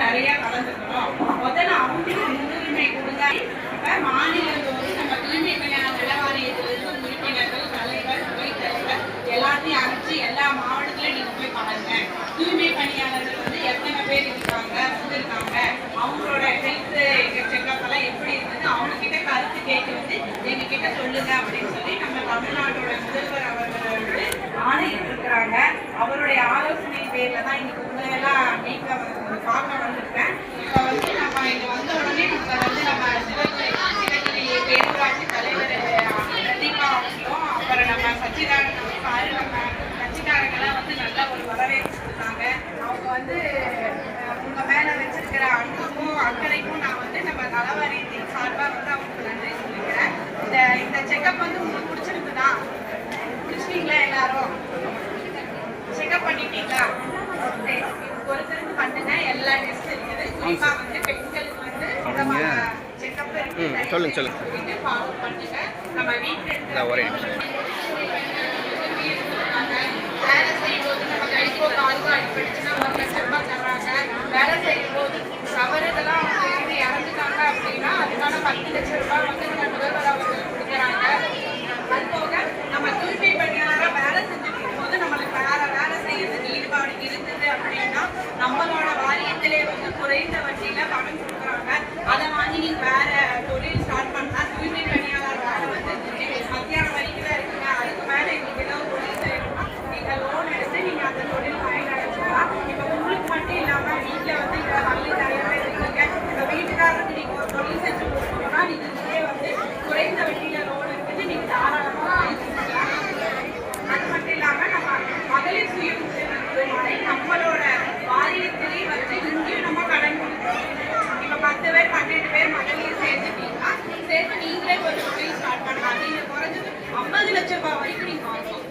நிறைய கலந்துக்கணும் முதல்ல அவங்களுக்கு முன்னுரிமை கொடுங்க இப்ப மாநிலத்தோடு நம்ம தூய்மை கல்யாண நல வாரியத்திலிருந்து உறுப்பினர்கள் தலைவர் துணைத்தலைவர் எல்லாத்தையும் அனுப்பிச்சு எல்லா மாவட்டத்திலையும் நீங்க போய் பாருங்க. தூய்மை பணியாளர்கள் வந்து எத்தனை பேர் இருக்காங்க வந்திருக்காங்க அவங்களோட ஹெல்த் செக்அப் எல்லாம் எப்படி இருக்குது அவங்க கிட்ட கருத்து கேட்டு வந்து எங்க கிட்ட சொல்லுங்க அப்படின்னு சொல்லி நம்ம தமிழ்நாட்டோட முதல்வர் அவர்கள் வந்து ஆணையிட்டிருக்கிறாங்க அவருடைய ஆலோசனை பேர்ல தான் இன்னைக்கு உங்களை எல்லாம் நீக்க வந்து பார்க்க வந்திருக்கேன் இப்போ வந்து நம்ம இங்க வந்த உடனே நம்ம வந்து நம்ம சிவகங்கை சிவகங்கை பேரூராட்சி தலைவர் பிரதீபா அவர்களும் அப்புறம் நம்ம சச்சிதானந்த சாரு நம்ம கட்சிக்காரங்கெல்லாம் வந்து நல்ல ஒரு வரவேற்பு கொடுத்தாங்க அவங்க வந்து அஹ், உங்க மேல வச்சிருக்கிற அன்புக்கும் அக்கறைக்கும் நான் வந்து நம்ம நலவாரியத்தின் சார்பா வந்து அவங்களுக்கு நன்றி சொல்லிக்கிறேன் இந்த இந்த செக்கப் வந்து உங்களுக்கு பிடிச்சிருக்குதா பிடிச்சிட்டீங்களா எல்லாரும் செக்அப் பண்ணிட்டீங்களா சரி, இது பொறுத்திருந்து பண்ணுங்க எல்லா டெஸ்ட் இருக்குது குறிப்பா வந்து பெண்களுக்கு வந்து நம்ம செக்அப் இருக்கு ம், சொல்லுங்க, சொல்லுங்க. நான் ஒரே நிமிஷம். வேலை செய்யும்போது நம்ம கைக்கோ காலுக்கோ அடிபட்டுச்சுன்னா ஒரு லட்சம் ரூபாய் தர்றாங்க வேலை செய்யும்போது தவறுதெல்லாம் அவங்க இருந்து இறந்துட்டாங்க அப்படின்னா அதுக்கான பத்து லட்சம் ரூபாய் வந்து நம்ம முதல்வர் அவர்கள் கொடுக்குறாங்க அது போக நம்ம தூய்மை பணியாளராக வேலை செஞ்சுட்டு இருக்கும்போது நம்மளுக்கு வேற வேலை செய்யறதுக்கு ஈடுபாடு இருந்தது அப்படின்னா நம்மளோட வாரியத்திலே வந்து குறைந்த வட்டியில பணம் கொடுக்குறாங்க அதை வாங்கி நீங்க வேற தொழில் ஸ்டார்ட் பண்ணா தூய்மை பணியாளர் வேலை வந்து நீங்க மத்தியானம் வரைக்கும் தான் இருக்குங்க அதுக்கு மேல எங்களுக்கு ஏதோ தொழில் செய்யணும்னா நீங்க லோன் எடுத்து நீங்க அந்த தொழில் பயனடைச்சுக்கலாம் இப்ப உங்களுக்கு மட்டும் இல்லாம வீட்டுல வந்து இங்க தள்ளி நிறைய பேர் இருக்கீங்க இப்ப வீட்டுக்காரருக்கு நீங்க ஒரு தொழில் செஞ்சு கொடுக்கணும்னா நீங்க இதே வந்து குறைந்த வட்டியில லோன் எடுத்துட்டு நீங்க தாராளமா வாங்கிக்கலாம் அது மட்டும் இல்லாம நம்ம மகளிர் சுய உதவிக்குழுவை நம்மளோட வாரியத்திலே வந்து இங்கேயும் நம்ம கடன் கொடுக்குறோம் இப்ப பத்து பேர் பன்னெண்டு பேர் மகளிர் சேர்ந்துட்டீங்கன்னா சேர்த்து நீங்களே ஒரு தொழில் ஸ்டார்ட் பண்ணலாம் நீங்க குறைஞ்சது ஐம்பது லட்சம் ரூபாய் வரைக்கும் நீங்க வாங்கலாம்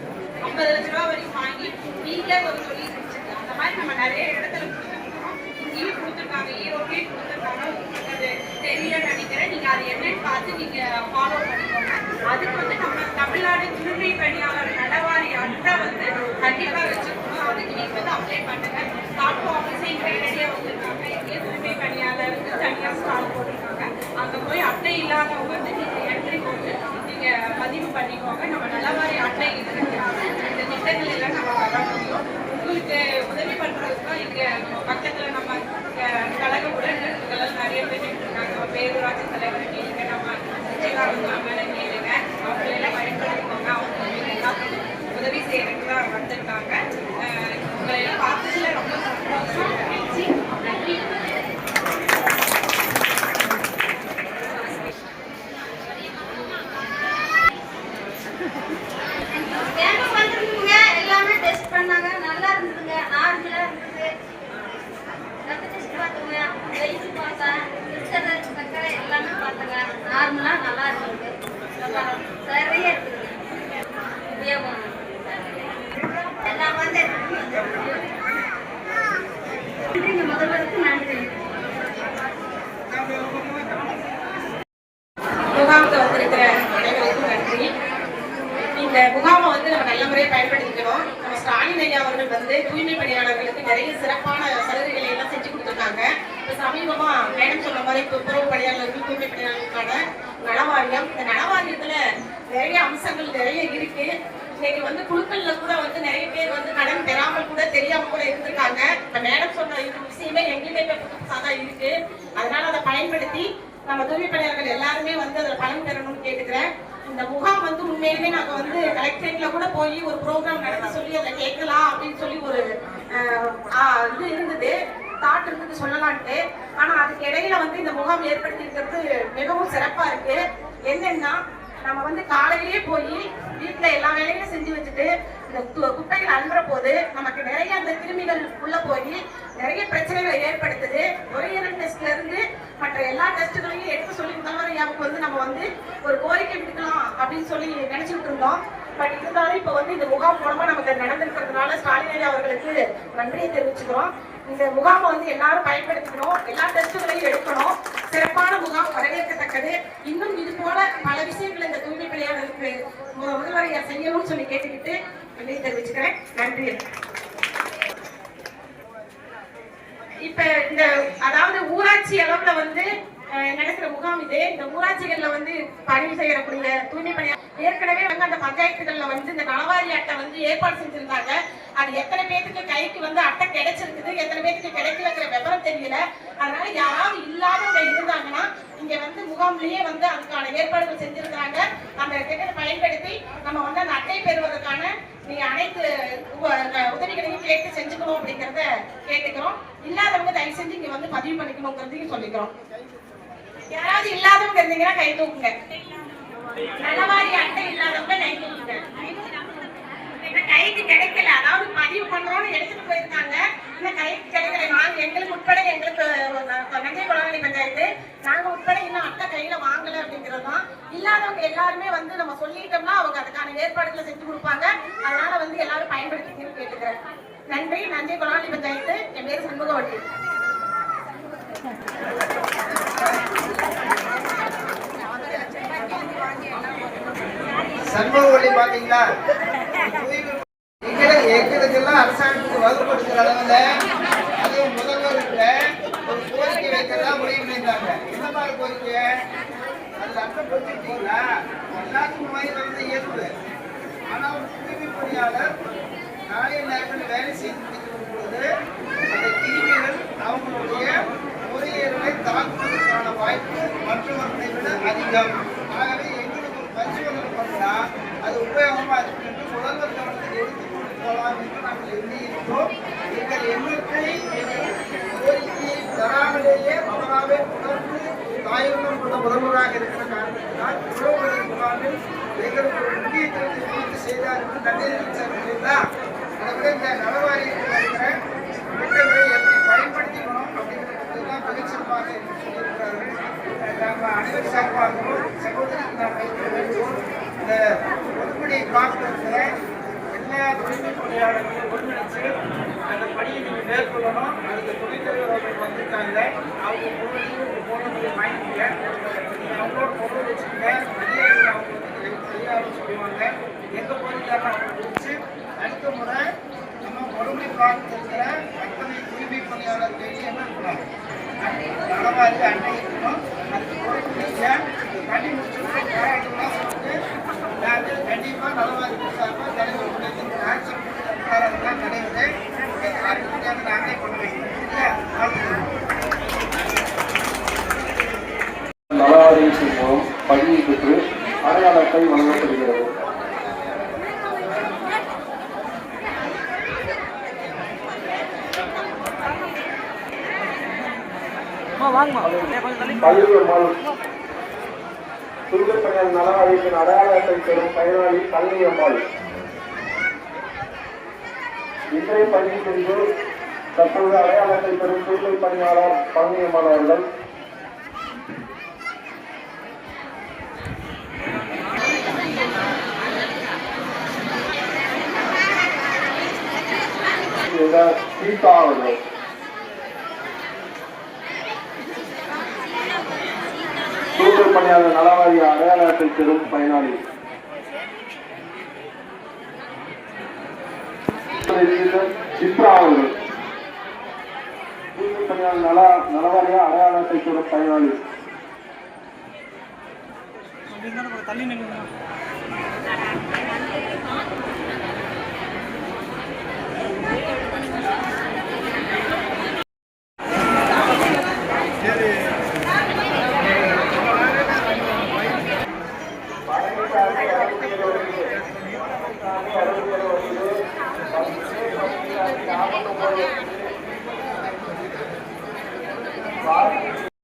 ஐம்பது லட்ச ரூபாய் வரைக்கும் வாங்கி நீங்களே ஒரு தொழில் செஞ்சுக்கலாம் அந்த மாதிரி நம்ம நிறைய இடத்துல கொடுத்துருக்கோம். இங்கேயும் கொடுத்துருக்காங்க. ஈரோட்லயும் கொடுத்துருக்காங்க. உங்களுக்கு அது தெரியலன்னு நினைக்கிறேன். நீங்க அது என்னன்னு பார்த்து நீங்க ஃபாலோ பண்ணிக்கோங்க. அதுக்கு வந்து நம்ம தமிழ்நாடு தூய்மை பணியாளர் நலவாரி அட்டை வந்து கண்டிப்பா வச்சுக்கணும். அதுக்கு நீங்க வந்து அப்ளை பண்ணுங்க. ஸ்டாஃப் ஆஃபீஸே இங்க ரெடியா வந்திருக்காங்க. இங்கே தூய்மை பணியாளருக்கு தனியா ஸ்டால் போட்டிருக்காங்க. அங்க போய் அட்டை இல்லாதவங்க வந்து நீங்க என்ட்ரி போட்டு நீங்க பதிவு பண்ணிக்கோங்க நம்ம நல்ல மாதிரி அட்டை இந்த திட்டங்கள் எல்லாம் நம்ம வர முடியும். உங்களுக்கு உதவி பண்றதுக்கு இங்க பக்கத்துல நம்ம கழக உடன்கள் நிறைய பேர் இருக்காங்க. பேரூராட்சி தலைவர் கேளுங்க. நம்ம விஜயகாந்த் மேல கேளுங்க. அவங்களை எல்லாம் பயன்படுத்திக்கோங்க. அவங்க உதவி செய்யறதுக்கு தான் வந்திருக்காங்க. அஹ் உங்களை முகாமுக்கு வந்திருக்கிற அனைவருக்கும் நன்றி. இந்த முகாமை வந்து நம்ம நல்ல முறையை பயன்படுத்திக்கணும். நம்ம ஸ்டாலின் ஐயா அவர்கள் வந்து தூய்மை பணியாளர்களுக்கு நிறைய சிறப்பான சலுகைகளை எல்லாம் செஞ்சு கொடுத்துருக்காங்க. இப்போ சமீபமா மேடம் சொன்ன மாதிரி துப்புரவு பணியாளர்கள் தூய்மை பணியாளர்களுக்கான நலவாரியம். இந்த நலவாரியத்துல நிறைய அம்சங்கள் நிறைய இருக்கு. இன்னைக்கு வந்து குழுக்கள்ல கூட வந்து நிறைய பேர் வந்து கடன் பெறாமல் கூட தெரியாம கூட இருந்திருக்காங்க. இப்ப மேடம் சொன்ன இந்த விஷயமே எங்கேயுமே இப்ப தான் இருக்கு. அதனால அதை பயன்படுத்தி நம்ம தூய்மை பணியாளர்கள் எல்லாருமே வந்து அதில் பலன் பெறணும்னு கேட்டுக்கிறேன். இந்த முகாம் வந்து உண்மையிலுமே நாங்கள் வந்து கலெக்டரேட்ல கூட போய் ஒரு ப்ரோக்ராம் நடத்த சொல்லி அதை கேட்கலாம் அப்படின்னு சொல்லி ஒரு இது இருந்தது. தாட் இருந்தது சொல்லலான்ட்டு. ஆனா அதுக்கு இடையில வந்து இந்த முகாம் ஏற்படுத்தி இருக்கிறது மிகவும் சிறப்பா இருக்கு. என்னன்னா நம்ம வந்து காலையிலேயே போய் வீட்டுல எல்லா வேலையும் செஞ்சு வச்சுட்டு இந்த கு- குப்பைகள் அனுப்புற போது நமக்கு நிறைய அந்த கிருமிகள் உள்ள போய் நிறைய பிரச்சனைகளை ஏற்படுத்துது நுரையீரல் டெஸ்ட்ல இருந்து மற்ற எல்லா டெஸ்ட்டுகளையும் எடுக்க சொல்லி முதல்வர் ஐயாவுக்கு வந்து நம்ம வந்து ஒரு கோரிக்கை விடுக்கலாம் அப்படின்னு சொல்லி நினைச்சுட்டு இருந்தோம். பட் இருந்தாலும் இப்ப வந்து இந்த முகாம் மூலமா நமக்கு நடந்திருக்கிறதுனால ஸ்டாலின் அவர்களுக்கு நன்றியை தெரிவிச்சுக்கிறோம். இந்த முகாமை வந்து எல்லாரும் பயன்படுத்திக்கணும். எல்லா டெஸ்ட்டுகளையும் எடுக்கணும். சிறப்பான முகாம் வரவேற்கத்தக்கது. இன்னும் இது போல பல விஷயங்கள் இந்த தூய்மை பணியாளருக்கு முதல்வரையா செய்யணும்னு சொல்லி கேட்டுக்கிட்டு நன்றி தெரிவிச்சுக்கிறேன். நன்றி. இப்ப இந்த அதாவது ஊராட்சி அளவுல வந்து நடக்கிற முகாம் இது. இந்த ஊராட்சிகள்ல வந்து பணி செய்யக்கூடிய தூய்மை பணி ஏற்கனவே வந்து அந்த பஞ்சாயத்துகள்ல வந்து இந்த நலவாரி அட்டை வந்து ஏற்பாடு செஞ்சிருந்தாங்க. அது எத்தனை பேத்துக்கு கைக்கு வந்து அட்டை கிடைச்சிருக்குது எத்தனை பேத்துக்கு கிடைக்கலங்கிற விவரம் தெரியல. அதனால யாராவது இல்லாதவங்க இருந்தாங்கன்னா இங்க வந்து முகாம்லயே வந்து அதுக்கான ஏற்பாடுகள் செஞ்சிருக்காங்க அந்த திட்டத்தை பயன்படுத்தி நம்ம வந்து அந்த அட்டை பெறுவதற்கான நீங்க அனைத்து உ- உதவிகளையும் கேட்டு செஞ்சுக்கணும் அப்படிங்கறத கேட்டுக்கிறோம். இல்லாதவங்க தயவு செஞ்சு இங்க வந்து பதிவு பண்ணிக்கணுங்கிறதையும் சொல்லிக்கிறோம். யாராவது இல்லாதவங்க இருந்தீங்கன்னா கை தூக்குங்க. நலவாரி அட்டை இல்லாதவங்க கை தூக்குங்க. கைக்கு கிடைக்கல. அதாவது பதிவு பண்றோம்னு எடுத்துட்டு போயிருக்காங்க இந்த கைக்கு கிடைக்கல. நாங்க எங்களுக்கு உட்பட எங்களுக்கு நஞ்சை குளவழி பஞ்சாயத்து நாங்க உட்பட இன்னும் அட்டை கையில வாங்கல அப்படிங்கிறதுதான் இல்லாதவங்க எல்லாருமே வந்து நம்ம சொல்லிட்டோம்னா அவங்க அதுக்கான ஏற்பாடுகளை செஞ்சு கொடுப்பாங்க. அதனால வந்து எல்லாரும் பயன்படுத்திக்கணும்னு கேட்டுக்கிறேன். நன்றி. நஞ்சை குளவழி பஞ்சாயத்து. என் பேர் சண்முகவள்ளி. சண்முக வழி பாத்தீங்களா எங்களுக்கு எங்களுக்கெல்லாம் அரசாங்கத்துக்கு வகுப்படுத்துற அளவுல அதுவும் முதல்வர்கிட்ட ஒரு கோரிக்கை வைக்கிறதா முடிவு பண்ணியிருந்தாங்க என்ன மாதிரி கோரிக்கை? அதுல அர்த்தம் புரிஞ்சுக்கிட்டீங்களா? எல்லாத்துக்கும் மாதிரி வந்து இயல்பு. ஆனா ஒரு தூய்மை பணியாளர் நாளைய நேரத்தில் வேலை செய்து முடிக்கும் பொழுது அந்த கிருமிகள் அவங்களுடைய பொறியியலை தாக்குவதற்கான வாய்ப்பு மற்றவர்களை விட அதிகம். பரிசோதனை அது உபயோகமா இருக்கும் என்று முதல்வர் கவனத்தில் எடுத்து கொண்டு போகலாம் என்று நாங்கள் எண்ணியிருக்கிறோம். எங்கள் எண்ணிக்கை கோரிக்கையை தராமலேயே அவராகவே தொடர்ந்து தாயுள்ளம் கொண்ட முதல்வராக இருக்கிற காரணத்தினால் முகாமில் எங்களுக்கு ஒரு முக்கியத்துவத்தை குறித்து செய்தார் என்று நன்றி அதை விட இந்த நலவாரியத்தில் இருக்கிற திட்டங்களை எப்படி பயன்படுத்திக்கணும் மிகச்சிறப்பாக சொல்லியிருக்கிறார்கள். நம்ம அனைவர் சார்பாகவும் சகோதரிக்கு நாம் வைக்க வேண்டும் இந்த பொதுப்பணியை பார்க்கிறதுல எல்லா தூய்மை பணியாளர்களையும் ஒருங்கிணைச்சு அந்த பணியை நீங்கள் மேற்கொள்ளணும். அதுக்கு துணைத் அவர்கள் வந்திருக்காங்க. அவங்க பொருளையும் உங்கள் பொருளையும் வாங்கிக்கங்க. நீங்கள் அவங்களோட பொருள் வச்சுக்கோங்க. நிறைய அவங்க வந்து சரியாக சொல்லுவாங்க எங்கள் பொருளாக அவங்க பிடிச்சி அடுத்த முறை நம்ம பொறுமை பார்த்துருக்கிற அத்தனை தூய்மை பணியாளர்களையும் என்ன இருக்கணும் நலவாரி பதிவு பெற்று அடையாள அட்டை வழங்கப்படுகிறது பள்ளியம்மாள் சுருக்கப்பணியார் நலவாரியத்தின் அடையாள அட்டை பெறும் பயனாளி பழனியம்மாள் இன்றைய பதிவு செய்து தற்போது அடையாள அட்டை பெறும் தூய்மை பணியாளர் பழனியம்மாள் அவர்கள் இந்த சீதா அவர்கள் பணியாளர் நலவாரி அடையாள பெறும் பயனாளி. சித்ரா அவர்கள் தூய்மை பணியாளர் நல நலவாரிய அடையாளத்தை பெறும் பயனாளி. தள்ளி நின்று